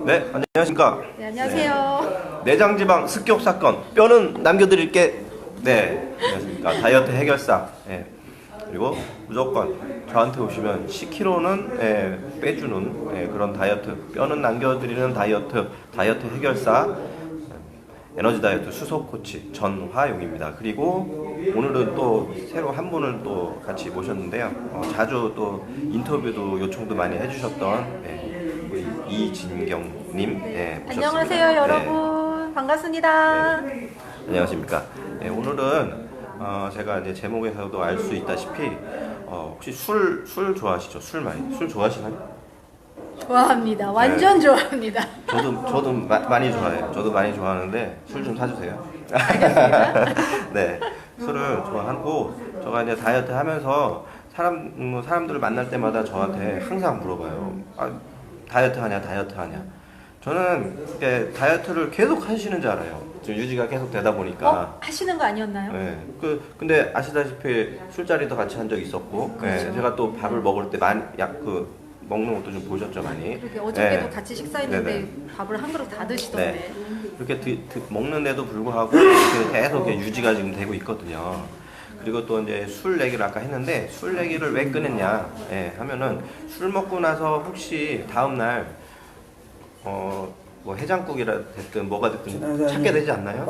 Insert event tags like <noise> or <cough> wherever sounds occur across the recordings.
네, 안녕하십니까. 네, 안녕하세요. 내장지방 습격 사건. 뼈는 남겨드릴게. 네, 안녕하십니까. 다이어트 해결사. 예. 그리고 무조건 저한테 오시면 10kg는 예, 빼주는 예, 그런 다이어트. 뼈는 남겨드리는 다이어트. 다이어트 해결사. 에너지 다이어트 수석 코치 전화용입니다. 그리고 오늘은 또 새로 한 분을 또 같이 모셨는데요. 어, 자주 또 인터뷰도 요청도 많이 해주셨던 예, 이진경님 예, 모셨습니다. 안녕하세요, 네. 여러분. 반갑습니다. 안녕하십니까. 네, 오늘은 어, 제가 이제 제목에서도 알 수 있다시피 어, 혹시 술, 술 좋아하시죠? 술 많이 술 좋아하시나요? 좋아합니다. 완전 좋아합니다. 저도 저도 마- 많이 좋아해요. 저도 많이 좋아하는데 술 좀 사주세요. <laughs> 네, 술을 좋아하고 제가 이제 다이어트 하면서 사람 뭐 사람들을 만날 때마다 저한테 항상 물어봐요. 아, 다이어트 하냐, 다이어트 하냐. 저는 이렇게 다이어트를 계속 하시는 줄 알아요. 지금 유지가 계속 되다 보니까. 어? 하시는 거 아니었나요? 네. 그 근데 아시다시피 술자리도 같이 한 적 있었고, 그렇죠. 네, 제가 또 밥을 먹을 때 많이 약그 먹는 것도 좀 보셨죠 많이. 그렇게 어저께도 네. 같이 식사했는데 네네. 밥을 한 그릇 다 드시던데. 이렇게 드- 드- 먹는데도 불구하고 계속 이렇게 유지가 지금 되고 있거든요. 그리고 또 이제 술 얘기를 아까 했는데 술 얘기를 왜 꺼냈냐 예, 하면은 술 먹고 나서 혹시 다음 날 어, 뭐 해장국이라 됐든 뭐가 됐든 찾게 되지 않나요?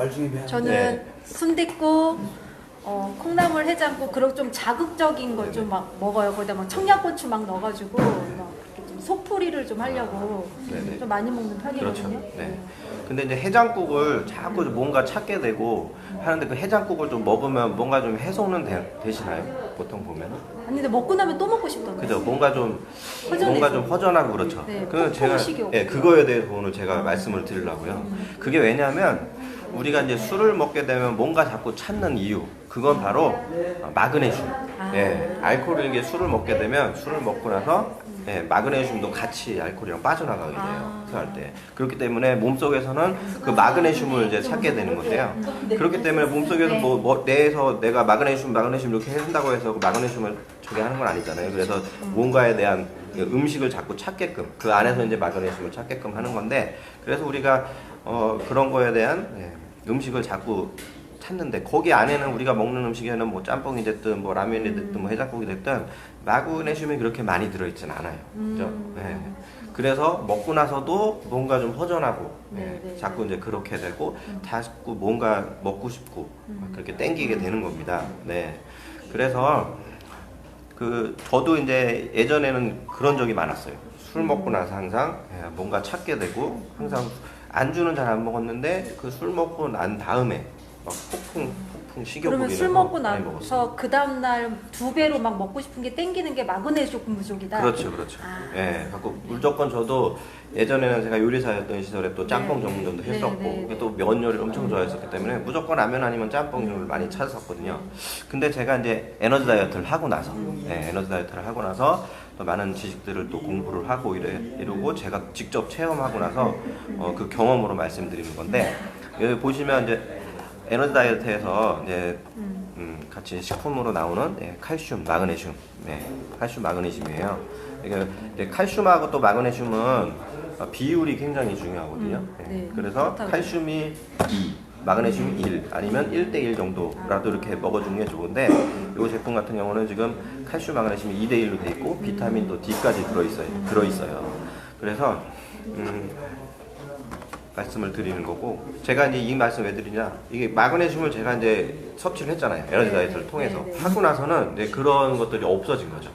저는 네. 순댓국, 어, 콩나물 해장국 그런 좀 자극적인 걸 좀 막 먹어요. 거기다 막 청양고추 막 넣어가지고 속풀이를 좀 하려고 네네. 좀 많이 먹는 그렇죠. 편이거든요. 네. 근데 이제 해장국을 자꾸 뭔가 찾게 되고 하는데 그 해장국을 좀 먹으면 뭔가 좀 해소는 되, 되시나요? 보통 보면은. 아니 근데 먹고 나면 또 먹고 싶던데. 그죠? 뭔가 좀 허전해서. 뭔가 좀 허전하고 그렇죠. 네, 그 제가 예. 그거에 대해서 오늘 제가 말씀을 드리려고요. 그게 왜냐하면 우리가 이제 술을 먹게 되면 뭔가 자꾸 찾는 이유 그건 바로 마그네슘. 아. 예, 알코올 이게 술을 먹게 되면 술을 먹고 나서 예, 마그네슘도 같이 알코올이랑 빠져나가게 돼요. 아. 흡수할 때. 그렇기 때문에 몸속에서는 그 마그네슘을 이제 찾게 되는 건데요. 그렇기 때문에 몸속에서 뭐, 뭐 뇌에서 내가 마그네슘 마그네슘 이렇게 한다고 해서 그 마그네슘을 저게 하는 건 아니잖아요. 그래서 뭔가에 대한 그 음식을 자꾸 찾게끔 그 안에서 이제 마그네슘을 찾게끔 하는 건데 그래서 우리가 어, 그런 거에 대한 예, 음식을 자꾸 찾는데 거기 안에는 우리가 먹는 음식에는 뭐 짬뽕이 됐든 뭐 라면이 됐든 뭐 해장국이 됐든 마그네슘이 그렇게 많이 들어있진 않아요. 그죠? 음. 예. 그래서 먹고 나서도 뭔가 좀 허전하고 예, 네, 네, 자꾸 이제 그렇게 되고 자꾸 뭔가 먹고 싶고 막 그렇게 땡기게 되는 겁니다. 네. 그래서 그 저도 이제 예전에는 그런 적이 많았어요. 술 먹고 나서 항상 예, 뭔가 찾게 되고 항상 안주는 잘 안 먹었는데 그 술 먹고 난 다음에 막 폭풍 폭풍 식욕 그러면 술 먹고. 나서 그 다음 날 두 배로 막 먹고 싶은 게 땡기는 게 마그네슘 부족이다. 그렇죠, 그렇죠. 아. 예, 갖고 무조건 저도 예전에는 제가 요리사였던 시절에 또 짬뽕 네. 전문점도 네, 했었고 네, 네. 또 면 요리를 엄청 좋아했었기 때문에 무조건 라면 아니면 짬뽕을 많이 찾았었거든요. 근데 제가 이제 에너지 다이어트를 하고 나서, 예, 에너지 다이어트를 하고 나서 또 많은 지식들을 또 공부를 하고 이래, 이러고 제가 직접 체험하고 나서 어, 그 경험으로 말씀드리는 건데 여기 보시면 이제 에너지 다이어트에서 이제 음, 같이 식품으로 나오는 예, 칼슘, 마그네슘, 네, 칼슘, 마그네슘이에요. 이제 칼슘하고 또 마그네슘은 어, 비율이 굉장히 중요하거든요. 음, 예, 네, 그래서 그렇다고. 칼슘이 2, 마그네슘이 1 아니면 1대1 정도라도 이렇게 먹어주는 게 좋은데 이 제품 같은 경우는 지금 칼슘, 마그네슘이 2대1로 돼 있고 비타민도 D까지 들어있어요. 들어있어요. 그래서 음, 말씀을 드리는 거고 제가 이제 이 말씀 왜 드리냐 이게 마그네슘을 제가 이제 섭취를 했잖아요 에너지 네, 다이어트를 네, 통해서 네, 네. 하고 나서는 이제 그런 것들이 없어진 거죠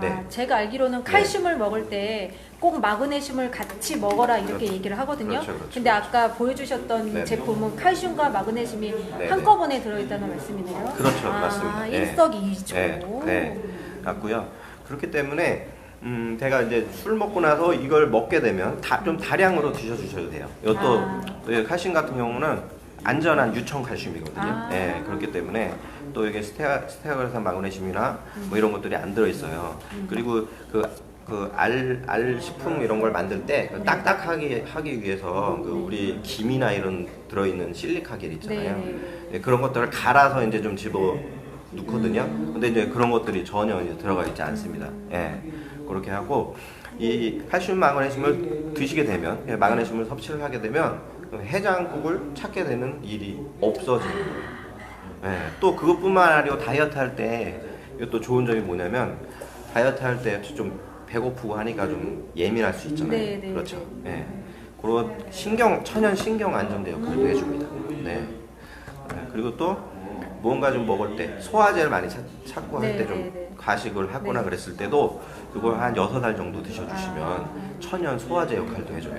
네 아, 제가 알기로는 칼슘을 먹을 때 꼭 마그네슘을 같이 먹어라 이렇게 그렇죠. 얘기를 하거든요. 그렇죠, 그렇죠, 근데 아까 보여주셨던 네. 제품은 칼슘과 마그네슘이 네, 한꺼번에 들어있다는 말씀이네요. 그렇죠, 아, 맞습니다. 네. 일석이조. 네, 네. 같고요 그렇기 때문에 음, 제가 이제 술 먹고 나서 이걸 먹게 되면 다, 좀 다량으로 드셔주셔도 돼요 이것도 아. 또 칼슘 같은 경우는 안전한 유청 칼슘이거든요 아. 네, 그렇기 때문에 또 이게 스테아, 스테아그라산 마그네슘이나 뭐 이런 것들이 안 들어있어요 그리고 그 그 알, 알 식품 이런 걸 만들 때 그 딱딱하게 하기 위해서 그 우리 김이나 이런 들어있는 실리카겔 있잖아요. 네, 네. 네, 그런 것들을 갈아서 이제 좀 집어 넣거든요. 근데 이제 그런 것들이 전혀 이제 들어가 있지 않습니다. 예. 그렇게 하고 이 칼슘 마그네슘을 드시게 되면 예, 마그네슘을 섭취를 하게 되면 해장국을 찾게 되는 일이 없어지는 거예요. 예, 또 그것뿐만 아니고 다이어트 할때 또 좋은 점이 뭐냐면 다이어트 할 때 좀 배고프고 하니까 좀 예민할 수 있잖아요. 네, 네, 그렇죠. 예. 그런 신경 천연 신경 안정제 역할도 해줍니다. 네. 네, 그리고 또 무언가 좀 먹을 때 소화제를 많이 찾, 찾고 할 네, 때좀 네, 네. 가식을 하거나 네. 그랬을 때도 그걸 한 여섯 알 정도 드셔주시면 아. 천연 소화제 역할도 해줘요.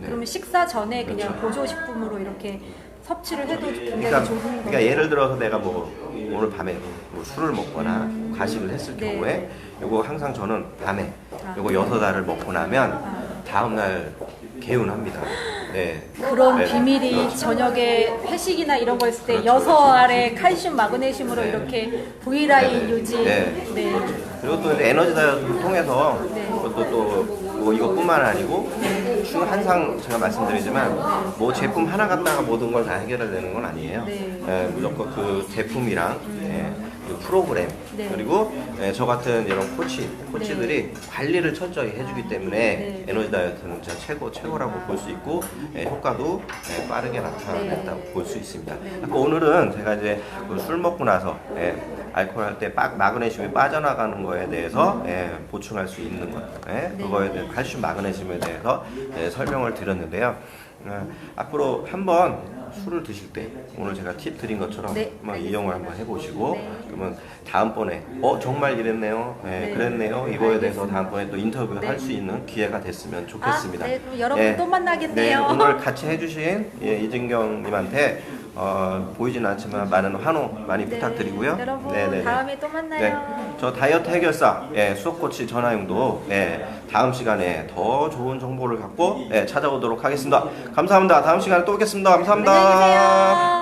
네. 그러면 식사 전에 그냥 그렇죠. 보조식품으로 이렇게 섭취를 해도 굉장히 그러니까, 좋은 거예요. 그러니까 예를 들어서 내가 뭐 오늘 밤에 뭐 술을 먹거나 가식을 했을 네, 경우에 네. 요거 항상 저는 밤에 아. 요거 여섯 알을 먹고 나면 아. 다음날 개운합니다. 네. 그런 네, 비밀이 그렇죠. 저녁에 회식이나 이런 거 했을 때 그렇죠, 여섯 그렇죠. 알의 칼슘 마그네슘으로 네. 이렇게 V 라인 네, 네. 유지. 네. 네. 그리고 또 에너지 다이어트를 통해서 네. 그것도 또 뭐 이것뿐만 아니고 주 항상 제가 말씀드리지만 뭐 제품 하나 갖다가 모든 걸 다 해결되는 건 아니에요. 네. 예, 무조건 그 제품이랑 예, 그 프로그램 네. 그리고 예, 저 같은 이런 코치 코치들이 관리를 철저히 해주기 때문에 네. 에너지 다이어트는 진짜 최고 최고라고 볼 수 있고 예, 효과도 예, 빠르게 나타났다고 네. 볼수 있습니다. 아까 오늘은 제가 이제 그술 먹고 나서 예, 알코올 할 때 마그네슘이 빠져나가는 거에 대해서 예, 보충할 수 있는 것, 예, 네. 그거에 대한 칼슘 마그네슘에 대해서 예, 설명을 드렸는데요. 어, 앞으로 한번 술을 드실 때 오늘 제가 팁 드린 것처럼 네, 한번 알겠습니다. 이용을 한번 해보시고 네. 그러면 다음번에 어 정말 이랬네요, 예, 네. 그랬네요 이거에 대해서 알겠습니다. 다음번에 또 인터뷰 네. 할수 있는 기회가 됐으면 좋겠습니다. 아, 네, 그럼 여러분 예. 또 만나겠네요. 네, 오늘 같이 해주신 예, 이진경님한테 어, 보이진 않지만 많은 환호 많이 네, 부탁드리고요. 여러분 네네네. 다음에 또 만나요. 네, 저 다이어트 해결사 예, 수석코치 전화용도 예, 다음 시간에 더 좋은 정보를 갖고 예, 찾아오도록 하겠습니다. 감사합니다. 다음 시간에 또 뵙겠습니다. 감사합니다. 안녕히 계세요.